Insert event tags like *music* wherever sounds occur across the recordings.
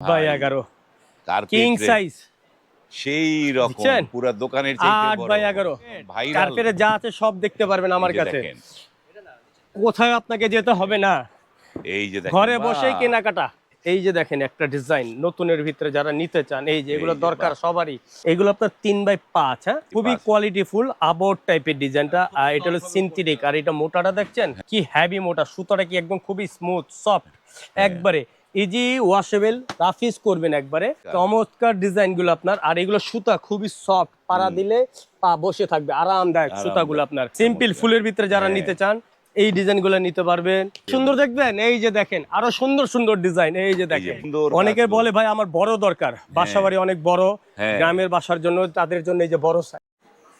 By এগারো। King size সেই রকম পুরো দোকানের আট বাই এগারো। কার্পেটে যা আছে সব দেখতে পারবেন আমার কাছে। কোথায় আপনাকে যেতে হবে না? এই যে ঘরে বসেই কেনাকাটা। এই যে দেখেন একটা ডিজাইন নতুনের ভিতরে যারা নিতে চান এই যে এগুলো দরকার সবারই। এগুলো আপনার তিন বাই পাঁচ হ্যাঁ? খুবই। কোয়ালিটি ফুল আবর টাইপের ডিজাইনটা আর এটা হলো সিনথেটিক আর এটা মোটাটা দেখছেন? কি হ্যাভি মোটা। সুতোটা কি একদম খুবই স্মুথ সফট হ্যাঁ। একবারে ইজি ওয়াশেবল রাফিজ করবেন একবারে। চমৎকার ডিজাইনগুলো আপনার। আর এগুলো সুতা খুবই সফট পাড়া দিলে পা বসে থাকবে। আরামদায়ক সুতাগুলো আপনার। সিম্পল ফুলের ভিতরে যারা হ্যাঁ। নিতে চান এই ডিজাইনগুলো নিতে পারবেন। সুন্দর দেখবেন? এই যে দেখেন আরও সুন্দর সুন্দর ডিজাইন। এই যে দেখেন। অনেকে বলে ভাই আমার বড় দরকার। বাসা বাড়ি অনেক বড়। হ্যাঁ। গ্রামের বাসার জন্য তাদের জন্য এই যে বড় size।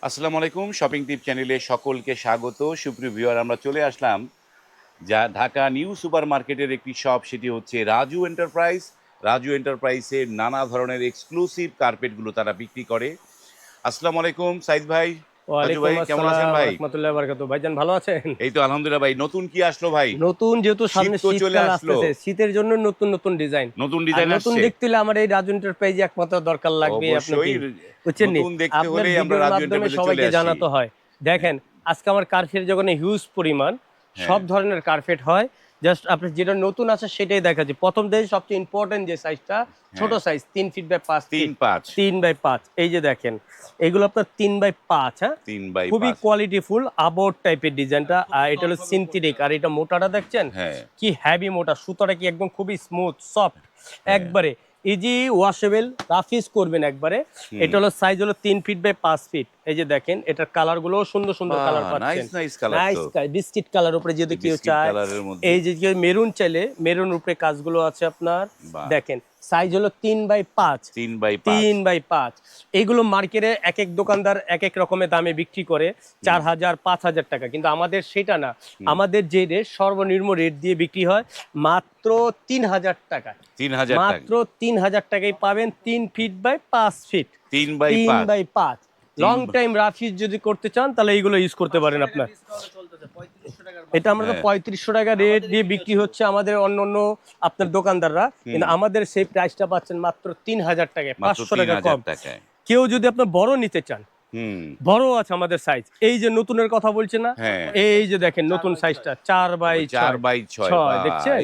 আসসালামু আলাইকুম শপিং টিপ চ্যানেলে সকলকে স্বাগত। সুপ্রিয় ভিউয়ার আমরা চলে আসলাম যা ঢাকা নিউ সুপার মার্কেটের একটি শপ সেটি হচ্ছে রাজু এন্টারপ্রাইজ। রাজু এন্টারপ্রাইজের নানা ধরনের এক্সক্লুসিভ কার্পেটগুলো তারা বিক্রি করে। আসসালামু আলাইকুম সাইদ ভাই। কেমন আছেন ভাই? রাহমাতুল্লাহি ওয়া বারাকাতুহু। ভাইজান ভালো আছেন? এই তো আলহামদুলিল্লাহ ভাই নতুন কি আসলো ভাই? নতুন যেহেতু সামনে। আসতেছে শীতের জন্য নতুন নতুন ডিজাইন নতুন ডিজাইন নতুন আসছে। দেখতে হলে আমার এই রাজু এন্টারপ্রাইজে একমাত্র দরকার লাগবে আপনাকে বুঝছেন নি? নতুন দেখতে আপনার আমরা রাজু এন্টারপ্রাইজে সবাইকে জানাতে হয়। দেখেন আজকে আমার কার্পেট যখন হিউজ পরিমাণ। সব ধরনের কার্পেট হয়। জাস্ট আপনি যেটা নতুন আছে সেটাই দেখাচ্ছি প্রথম থেকে সবচেয়ে ইম্পর্টেন্ট যে সাইজটা ছোট সাইজ তিন ফিট বাই পাঁচ হ্যাঁ। তিন তিন পাঁচ। তিন বাই পাঁচ। এই যে দেখেন এগুলো আপনার তিন বাই পাঁচ হ্যাঁ? তিন বাই খুবই কোয়ালিটি ফুল আবর টাইপের ডিজাইনটা আর এটা হলো সিনথেটিক আর এটা মোটাটা দেখছেন? হ্যাঁ। কি হ্যাভি মোটা। সুতোটা কি একদম খুবই স্মুথ সফট একবারে ইজি ওয়াশেবেল রাফিস করবেন একবারে। এটা হলো সাইজ হলো তিন ফিট বাই পাঁচ ফিট এই যে দেখেন এটার কালারগুলো সুন্দর সুন্দর কালার পাচ্ছেন। নাইস বিস্কিট কালার উপরে যদি কেউ চায়। এই যে মেরুন চাইলে মেরুন উপরে কাজগুলো আছে আপনার। দেখেন সাইজ হলো তিন বাই পাঁচ। তিন বাই তিন বাই পাঁচ। এইগুলো মার্কেটে এক এক দোকানদার এক এক রকমের দামে বিক্রি করে চার হাজার পাঁচ হাজার টাকা। কিন্তু আমাদের সেটা না। আমাদের যে রেট সর্বনিম্ন রেট দিয়ে বিক্রি হয় মাত্র তিন হাজার টাকা। তিন হাজার মাত্র তিন হাজার টাকায় পাবেন তিন ফিট বাই পাঁচ ফিট। তিন বাই তিন পাঁচ। বাই পাঁচ। লং টাইম রাফিজ যদি করতে চান তাহলে এইগুলো ইউজ করতে পারেন আপনার। এটা আমরা তো হ্যাঁ। পঁয়ত্রিশশো টাকা রেট দিয়ে বিক্রি হচ্ছে আমাদের অন্য অন্য আপনার দোকানদাররা। কিন্তু আমাদের সেই প্রাইসটা পাচ্ছেন মাত্র তিন হাজার টাকায় পাঁচশো টাকা কম। কেউ যদি আপনার বড় নিতে চান বড় আছে আমাদের সাইজ এই যে নতুনের কথা বলছে না? হ্যাঁ। এই যে দেখেন নতুন সাইজটা চার বাই চার বাই ছয় দেখছেন?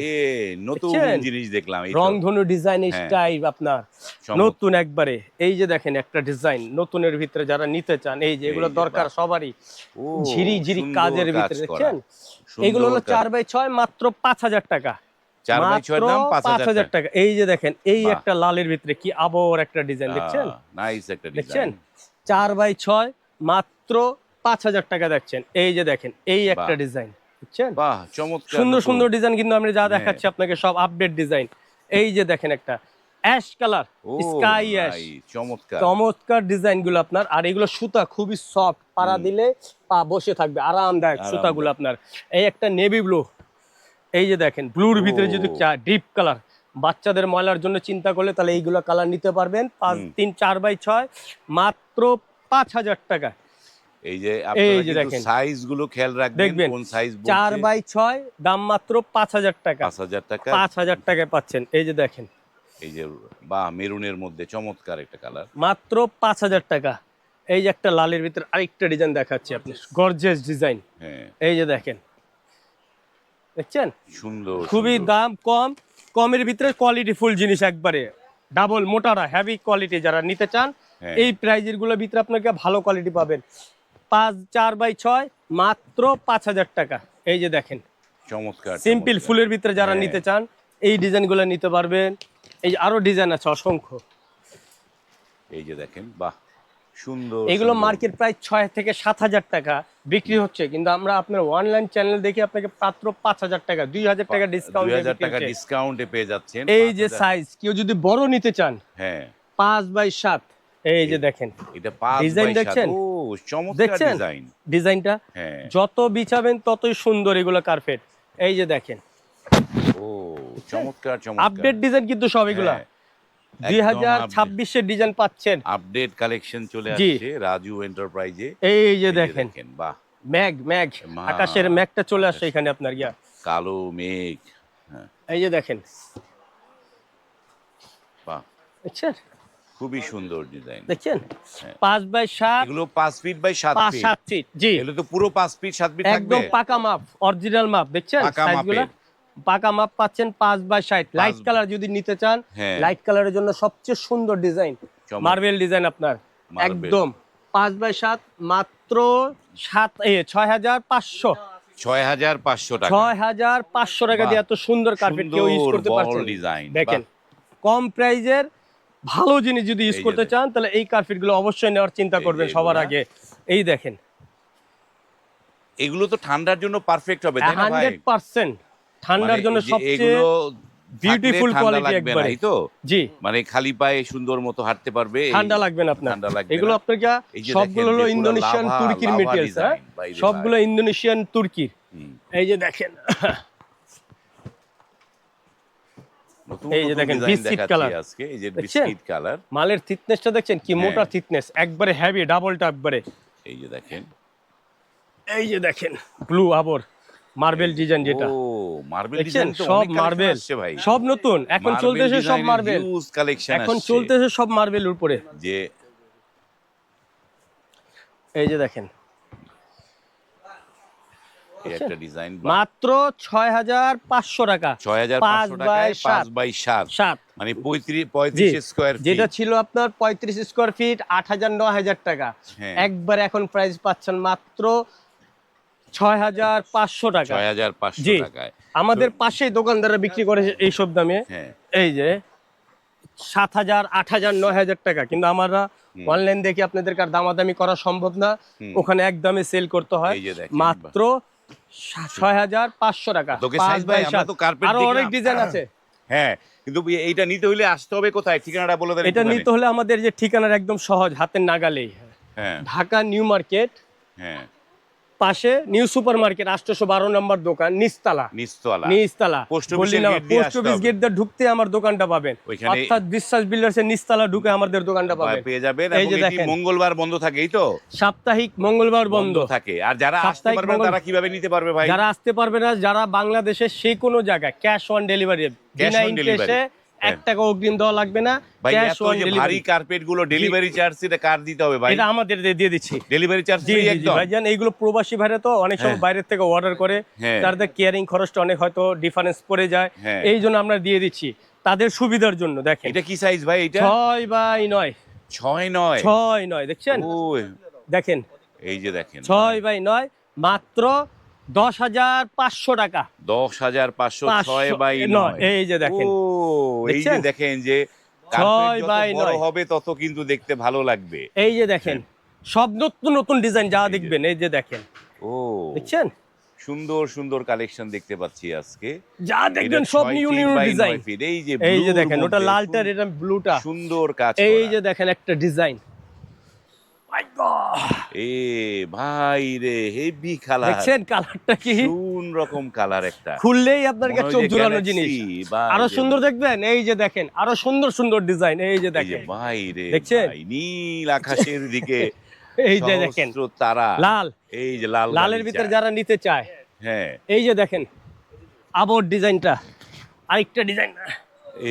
নতুন জিনিস দেখলাম। রংধনু ডিজাইন হ্যাঁ। স্টাইল আপনার। নতুন একবারে। এই যে দেখেন একটা ডিজাইন নতুনের ভিতরে যারা নিতে চান এই যে এগুলো দরকার সবারই। ঝিরি ঝিরি কাজের ভিতরে দেখছেন? এগুলো হলো চার বাই ছয় মাত্র পাঁচ হাজার টাকা। চার বাই ছয়ের দাম মাত্র পাঁচ হাজার টাকা। টাকা। এই যে দেখেন এই একটা লালের ভিতরে কি আবর একটা ডিজাইন দেখছেন? নাইস একটা দেখছেন? ডিজাইন চার বাই ছয় মাত্র পাঁচ হাজার টাকা দেখছেন। এই যে দেখেন এই একটা ডিজাইন বুঝছেন? সুন্দর সুন্দর ডিজাইন কিন্তু আমি যা হ্যাঁ। দেখাচ্ছি আপনাকে সব আপডেট ডিজাইন এই যে দেখেন একটা অ্যাশ কালার স্কাই অ্যাশ চমৎকার। চমৎকার ডিজাইনগুলো আপনার। আর এগুলো সুতা খুবই সফট পাড়া দিলে পা বসে থাকবে আরামদায়ক। সুতাগুলো আপনার। এই একটা নেভি ব্লু এই যে দেখেন ব্লুর ভিতরে যদি ও। ডিপ কালার বাচ্চাদের ময়লার জন্য চিন্তা করলে তাহলে এইগুলো কালার নিতে পারবেন। পাঁচ তিন চার বাই ছয় মাত্র পাঁচ হাজার টাকা। এই যে এই আপনারা যে দেখেন। সাইজগুলো খেয়াল রাখবেন দেখবেন, কোন সাইজ চার বাই ছয় দাম মাত্র পাঁচ হাজার টাকা। পাঁচ হাজার টাকা। পাঁচ হাজার টাকায় পাচ্ছেন। এই যে দেখেন। এই যে বাহ মেরুনের মধ্যে চমৎকার একটা কালার। মাত্র পাঁচ হাজার টাকা। এই যে একটা লালের ভিতরে আরেকটা ডিজাইন দেখাচ্ছি আপনি গর্জেস ডিজাইন হ্যাঁ। এই যে দেখেন। দেখছেন? সুন্দর খুবই দাম কম। কমের ভিতরে কোয়ালিটি ফুল জিনিস একবারে। ডাবল মোটারা হেভি কোয়ালিটি যারা নিতে চান। এই প্রাইজেরগুলোর ভিতরে আপনাকে ভালো কোয়ালিটি পাবেন। পাঁচ চার বাই ছয় মাত্র পাঁচ হাজার টাকা। এই যে দেখেন। চমৎকার সিম্পল ফুলের ভিতরে যারা হ্যাঁ। নিতে চান এই ডিজাইনগুলো নিতে পারবেন। এই যে আরও ডিজাইন আছে অসংখ্য। এই যে দেখেন বাহ সুন্দর এগুলো মার্কেট প্রাইস ছয় থেকে সাত হাজার টাকা বিক্রি হচ্ছে কিন্তু আমরা আপনার অনলাইন চ্যানেল দেখে আপনাকে মাত্র পাঁচ হাজার টাকা দুই হাজার টাকা ডিসকাউন্ট দুই হাজার টাকা ডিসকাউন্টে পেয়ে যাচ্ছেন এই যে সাইজ কেউ যদি বড় নিতে চান হ্যাঁ। পাঁচ বাই সাত এই যে দেখেন এটা ডিজাইন দেখছেন? চমৎকার ডিজাইন। ডিজাইনটা? হ্যাঁ। যত বিছাবেন ততই সুন্দর এগুলো কার্পেট। এই যে দেখেন। ও চমৎকার চমৎকার। আপডেট ডিজাইন কিন্তু সব এগুলা। হ্যাঁ, দুই হাজার। ছাব্বিশের ডিজাইন পাচ্ছেন। আপডেট কালেকশন চলে। আসছে রাজু এন্টারপ্রাইজে। এই যে দেখেন। বাহ। ম্যাগ ম্যাগ। আকাশের ম্যাগটা চলে আসছে এখানে আপনার ইয়া। কালো মেঘ। হ্যাঁ। এই যে দেখেন। বাহ। দেখছেন খুবই সুন্দর ডিজাইন দেখছেন? হ্যাঁ। পাঁচ বাই সাত। এগুলো পাঁচ ফিট বাই সাত ফিট সাত ফিট জি। এগুলো তো পুরো পাঁচ ফিট সাত ফিট একদম পাকা মাপ অরিজিনাল মাপ দেখছেন? সাইজগুলো পাকা মাপ পাচ্ছেন পাঁচ বাই ষাট লাইট কালার যদি নিতে চান হ্যাঁ। লাইট কালারের জন্য সবচেয়ে সুন্দর ডিজাইন মার্বেল ডিজাইন আপনার। একদম। পাঁচ বাই সাত মাত্র সাত এ ছয় হাজার পাঁচশো। ছয় হাজার পাঁচশো টাকা। ছয় হাজার পাঁচশো টাকা দিয়ে এত সুন্দর কার্পেট কেউ ইউজ করতে ডিজাইন দেখেন কম প্রাইজের ভালো জিনিস যদি ইউজ করতে চান তাহলে এই কার্পেটগুলো অবশ্যই নেওয়ার চিন্তা করবেন সবার আগে। এই দেখেন। এগুলো তো ঠান্ডার জন্য পারফেক্ট হবে তাই না ভাই? Hundred percent. ঠান্ডার মানে জন্য সবচেয়ে লাগবে না, একবারে। তো? জি। মানে খালি পায়ে সুন্দর মতো হাঁটতে পারবে ঠান্ডা লাগবে না আপনার। এগুলো আপনার কি সবগুলো হলো ইন্দোনেশিয়ান তুর্কির মেটেরিয়ালস হ্যাঁ? সবগুলো ইন্দোনেশিয়ান তুর্কির এই যে দেখেন। এই যে দেখেন, design biscuit আজকে এই যে বিস্কিট কালার মালের থিকনেসটা দেখছেন? কি মোটা হ্যাঁ। থিকনেস একবারে হেভি ডাবলটা একবারে। এই যে দেখেন। এই যে দেখেন ব্লু আবর মার্বেল ডিজাইন যেটা। ও মার্বেল ডিজাইন সব মার্বেল সব নতুন এখন চলতেছে সব মার্বেল কালেকশন এখন চলতেছে সব মার্বেল উপরে। যে এই যে দেখেন একটা ডিজাইন মাত্র ছয় হাজার পাঁচশো টাকা। ছয় হাজার পাঁচ পাঁচশো টাকায় পাঁচ। বাই সাত। সাত। মানে পঁয়ত্রিশ পঁয়ত্রিশ স্কোয়ার যেটা ছিল আপনার পঁয়ত্রিশ স্কোয়ার ফিট আট হাজার ন হাজার টাকা। হ্যাঁ। একবার এখন প্রাইস পাচ্ছেন মাত্র ছয় হাজার পাঁচশো টাকা। ছয় হাজার পাঁচশো টাকায়। আমাদের পাশেই দোকানদাররা বিক্রি করে এইসব দামে। হ্যাঁ। এই যে সাত হাজার আট হাজার নয় হাজার টাকা। কিন্তু আমরা অনলাইন দেখে আপনাদের কার দামাদামি করা সম্ভব না। ওখানে এক দামে সেল করতে হয়। মাত্র ছয় হাজার পাঁচশো টাকা। আরও অনেক ডিজাইন আছে। হ্যাঁ কিন্তু এইটা নিতে হলে আসতে হবে কোথায়? ঠিকানাটা বলে দেন এটা নিতে হলে আমাদের যে ঠিকানার একদম সহজ হাতের নাগালেই। হ্যাঁ। Dhaka new market. হ্যাঁ। পাশে নিউ সুপার মার্কেট আটশোশো বারো নম্বর দোকান নিচতলা। নিচতলা। নিচতলা। পোস্ট অফিস গেট দিয়ে ঢুকতে আমার দোকানটা পাবেন। অর্থাৎ বিশ্বাস বিল্ডার্স এর নিচতলা ঢুকে আমাদের দোকানটা পাবেন। পেয়ে যাবেন এই যে দেখেন। মঙ্গলবার বন্ধ থাকে এই তো? সাপ্তাহিক মঙ্গলবার বন্ধ থাকে। আর যারা আসতে পারবেন তারা কীভাবে নিতে পারবে ভাই? যারা আসতে পারবে না যারা বাংলাদেশের যে কোনো জায়গায় ক্যাশ অন ডেলিভারি বিনা on delivery, ইন্টারেস্টে এক টাকা অগ্রিম দেওয়া লাগবে না ভাই ক্যাশ এত অন যে ভারী ডেলিভারি কার্পেটগুলো ডেলিভারি চার্জ এটা কার দিতে হবে ভাই? এটা আমাদের দিয়ে- দিচ্ছি। ডেলিভারি চার্জ ফ্রি একদম। ভাইজান এইগুলো প্রবাসী ভাইরা তো অনেক সময় হ্যাঁ। বাইরের থেকে অর্ডার করে হ্যাঁ। তাদের কেয়ারিং খরচটা অনেক হয়তো ডিফারেন্স পড়ে যায়। হ্যাঁ। এই জন্য আমরা দিয়ে দিচ্ছি। তাদের সুবিধার জন্য দেখেন। এটা কি সাইজ ভাই এটা? ছয় বাই নয়। ছয় নয়? ছয় নয় দেখছেন? দেখেন। এই যে দেখেন। ছয় বাই নয় মাত্র দশ হাজার পাঁচশো টাকা। দশ হাজার পাঁচশো ছয় বাই নয়, এই যে দেখেন। ও এই যে দেখেন যে ছয় বাই নয়। হবে তত কিন্তু দেখতে ভালো লাগবে। এই যে দেখেন সব নতুন নতুন ডিজাইন যা দেখবেন এই যে দেখেন। ও দেখছেন? সুন্দর সুন্দর কালেকশন দেখতে পাচ্ছি আজকে। যা দেখবেন সব নিউ নিউ ডিজাইন। এই যে এই যে দেখেন ওটা লালটার এটা ব্লুটা সুন্দর কাজ এই যে দেখেন একটা ডিজাইন। এ ভাই রে হেভি কালার দেখছেন কালারটা কি? কোন রকম কালার একটা। খুললেই আপনার কাছে চোখ জোড়ানো জিনিস। আরও সুন্দর দেখবেন? এই যে দেখেন আরও সুন্দর সুন্দর ডিজাইন এই যে দেখেন। ভাই রে দেখছেন? নীল আকাশের দিকে *laughs* এই যে দেখেন তারা। লাল। এই যে লাল লালের। ভিতরে যারা নিতে চায় হ্যাঁ। এই যে দেখেন আবর ডিজাইনটা আরেকটা ডিজাইন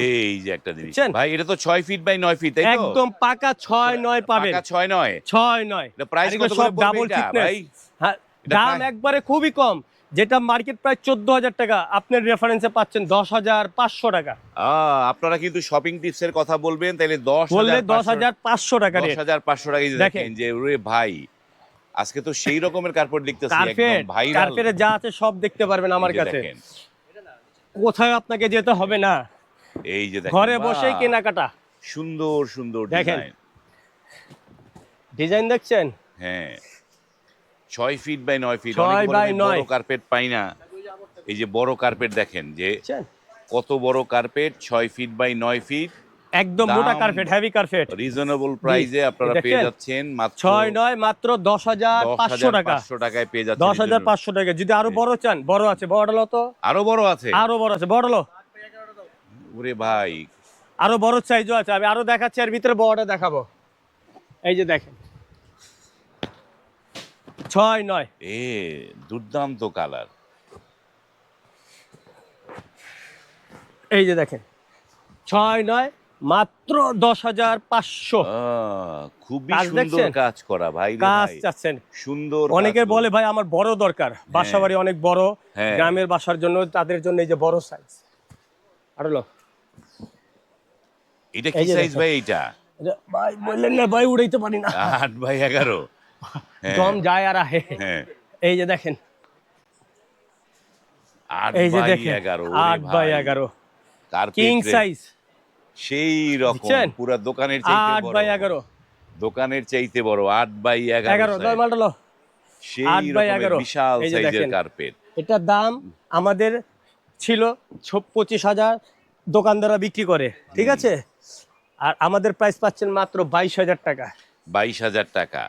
এই যে একটা জিনিস। ভাই এটা তো ছয় ফিট বাই নয় ফিট তাই তো? একদম পাকা ছয় নয় পাবেন। পাকা ছয় নয়। ছয় নয়। এটা price আর এগুলো কত করে ডাবল ভাই? হ্যাঁ দাম একবারে খুবই কম। যেটা মার্কেট প্রায় চোদ্দ হাজার টাকা। আপনার রেফারেন্সে পাচ্ছেন দশ হাজার পাঁচশো টাকা। আপনারা কিন্তু শপিং টিপস এর কথা বলবেন তাহলে দশ বললে দশ হাজার পাঁচশো টাকা দশ হাজার পাঁচশো টাকা দেখেন। যে রে ভাই আজকে তো সেই রকমের কার্পেট কার্পেট একদম ভাইরাল কার্পেটে যা আছে সব দেখতে পারবেন আমার কাছে। কোথায় আপনাকে যেতে হবে না? এই যে ঘরে বসে কেনাকাটা। সুন্দর সুন্দর দেখেন। ডিজাইন দেখছেন? হ্যাঁ। ছয় ফিট বাই নয় ফিট ছয় বড় নয়। কার্পেট পাই না। এই যে বড় কার্পেট দেখেন যে কত বড় কার্পেট ছয় ফিট বাই নয় ফিট একদম মোটা কার্পেট হেভি কার্পেট রিজনেবল প্রাইসে আপনারা পেয়ে যাচ্ছেন মাত্র ছয় নয় মাত্র দশ হাজার দশ পাঁচশো হাজার টাকা। পাঁচশো টাকায় পেয়ে যাচ্ছেন দশ হাজার reasonable। পাঁচশো টাকা। যদি আরও বড় চান বড় আছে বড় লো তো? আরও বড় আছে। আরও বড় আছে বড় লো ওরে ভাই। আরও বড় সাইজও আছে আমি আরও দেখাচ্ছি আর ভিতরে বড়টা দেখাবো। এই যে দেখেন। ছয় নয়। এ দুর্দান্ত কালার এই যে দেখেন। ছয় নয় মাত্র দশ হাজার পাঁচশো। খুবই কাজ সুন্দর কাজ করা ভাই কাজ চাচ্ছেন। সুন্দর অনেকে বলে ভাই আমার বড় দরকার। বাসা বাড়ি অনেক বড়। হ্যাঁ। গ্রামের বাসার জন্য তাদের জন্য এই যে বড় সাইজ আর এটা কি সাইজ ভাই এটা ভাই বললেন না ভাই উড়াইতে পারি না। আট বাই এগারো। হ্যাঁ, দম যায় আর আহে। হ্যাঁ। এই যে দেখেন। আট এই যে দেখেন। এগারো আট বাই এগারো। কিং সাইজ সেই রকম পুরা দোকানের চাইতে আট বাই এগারো। দোকানের চাইতে বড় আট বাই এগারো এগারো সেই এগারো। বিশাল সাইজের কার্পেট এটার দাম আমাদের ছিল পঁচিশ হাজার দোকানদাররা বিক্রি করে। ঠিক আছে? আর আমাদের প্রাইস পাচ্ছেন মাত্র বাইশ হাজার টাকা। বাইশ হাজার টাকা।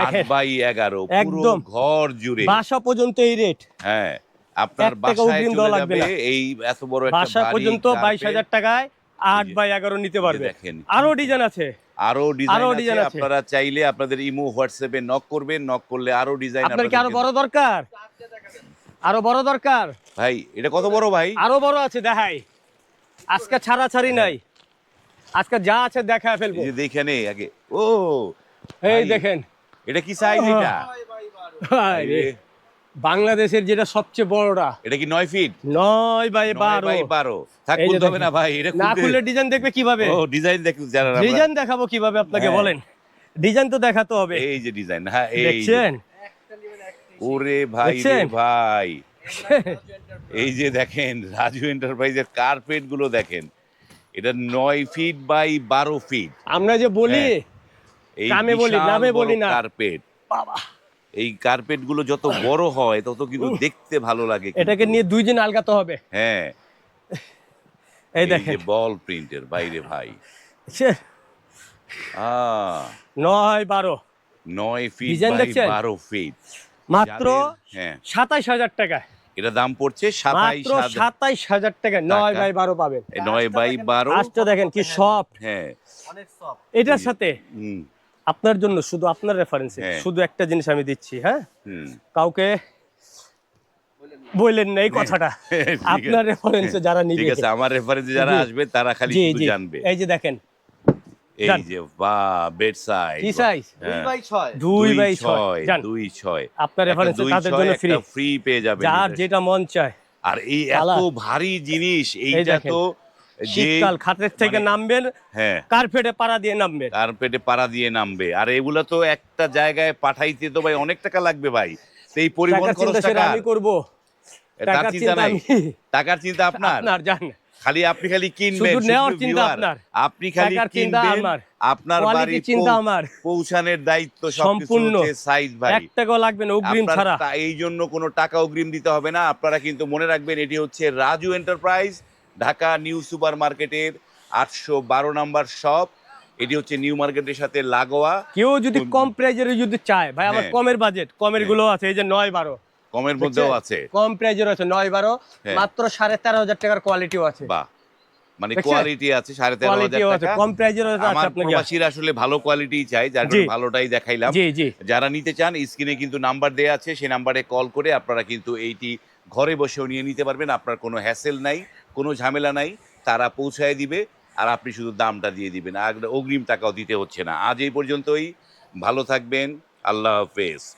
আট বাই এগারো পুরো। ঘর জুড়ে। বাসা পর্যন্ত এই রেট হ্যাঁ আপনার বাসায় চলে যাবে এই এত বড় একটা বাসা পর্যন্ত বাইশ হাজার টাকায় আট বাই এগারো নিতে পারবে। আরও ডিজাইন আছে। আরও ডিজাইন ডিজাইন আছে। আপনারা চাইলে আপনাদের ইমো হোয়াটসঅ্যাপে নক করবেন নক করলে আরও ডিজাইন আপনার কি আরও বড় দরকার? আরও বড় দরকার? ভাই এটা কত বড় ভাই? আরও বড় আছে দেখাই। আজকে ছাড়া ছাড়ি নাই। আজকে যা আছে দেখা ফেলব। এই যে দেখে নে আগে। ও এই দেখেন। এটা কি সাইজ এটা? ভাই বাংলাদেশের যেটা সবচেয়ে বড়টা। এটা কি নয় ফিট নয় বাই বারো। বাই বারো। থাক খুলতে হবে না ভাই এটা না খুললে ডিজাইন দেখবে কীভাবে? ও ডিজাইন দেখ যারা ডিজাইন দেখাবো কীভাবে আপনাকে হ্যাঁ। বলেন। ডিজাইন তো দেখাতে হবে। এই যে ডিজাইন হ্যাঁ এই দেখছেন? ওরে ভাই রে ভাই। *laughs* এই যে দেখেন রাজু এন্টারপ্রাইজের কার্পেটগুলো দেখেন। এটা নয় ফিট বাই বারো ফিট আমরা যে বলি হ্যাঁ। এই নামে বলি, নামে বলি না। কার্পেট বাবা। এই কার্পেটগুলো যত বড় হয় তত কিন্তু দেখতে ভালো লাগে এটাকে নিয়ে দুই দিন আলগাতে হবে। হ্যাঁ। এই দেখেন। বল প্রিন্টের বাইরে ভাই। নয় বারো। নয় ফিট বাই বারো ফিট মাত্র হ্যাঁ। সাতাইশ হাজার টাকা এটা দাম পড়ছে সাতাইশ সাতাইশ হাজার টাকা। নয় বাই বারো পাবেন। নয় বাই বারো। আজটা দেখেন কি সফট হ্যাঁ। এটার সাথে হুম। আপনার জন্য শুধু আপনার রেফারেন্সে হ্যাঁ। শুধু একটা জিনিস আমি দিচ্ছি হ্যাঁ? হুম। কাউকে বললেন না এই কথাটা। আপনার রেফারেন্সে যারা নিবে ঠিক আছে আমার রেফারেন্সে যারা আসবে তারা খালি জানবে। এই যে দেখেন এই যে বা বেড সাইড কি size? হ্যাঁ। দুই বাই ছয়। যান দুই ছয়। আপনার একটা রেফারেন্সে তাদের জন্য ফ্রি ফ্রি পেয়ে যাবেন যার যেটা মন চায়। আর এই এত ভারী জিনিস এইটা তো শীতকাল খাটের থেকে মানে- নামবেন হ্যাঁ। কার্পেটে পাড়া দিয়ে নামবেন। কার্পেটে পাড়া দিয়ে নামবে। আর এগুলা তো একটা জায়গায় পাঠাইতে তো ভাই অনেক টাকা লাগবে ভাই। তো এই পরিবহন টাকার খরচ চিন্তা সেটা আমি করব। টাকার চিন্তা চিন্তা নাই। টাকার চিন্তা আপনার? আপনার জান। খালি আপনি খালি কিনবেন শুধু নেওয়ার চিন্তা আপনার। আপনি খালি কিনবেন আপনার বাড়ি চিন্তা আমার। পৌঁছানোর দায়িত্ব সম্পূর্ণ। সাইজ ভাই। এক টাকাও লাগবে না অগ্রিম ছাড়া। এই জন্য কোনো টাকা অগ্রিম দিতে হবে না। আপনারা কিন্তু মনে রাখবেন এটি হচ্ছে Raju enterprise Dhaka new super মার্কেটের আটশো বারো নাম্বার শপ এটি হচ্ছে নিউ মার্কেটের সাথে লাগোয়া। কেউ যদি কম প্রাইজের যদি চায় ভাই আমার হ্যাঁ। কমের বাজেট কমেরগুলো আছে এই যে নয় বারো। কমের মধ্যেও আছে? কম প্রাইজের আছে নয় বারো হ্যাঁ। মাত্র সাড়ে তেরো হাজার টাকার কোয়ালিটিও আছে। বাহ। মানে কোয়ালিটি আছে সাড়ে তেরো হাজার টাকা। কম প্রাইজের আমার আসলে ভালো কোয়ালিটি চাই যার জন্য ভালোটাই দেখাইলাম। যারা নিতে চান স্ক্রিনে কিন্তু নাম্বার দেওয়া আছে সেই নাম্বারে কল করে আপনারা কিন্তু এইটি ঘরে বসেও নিয়ে নিতে পারবেন। আপনার কোনো হ্যাসেল নাই কোনো ঝামেলা নাই তারা পৌঁছায় দিবে আর আপনি শুধু দামটা দিয়ে দিবেন। আর অগ্রিম টাকাও দিতে হচ্ছে না। আজ এই পর্যন্তই। ভালো থাকবেন। আল্লাহ হাফেজ।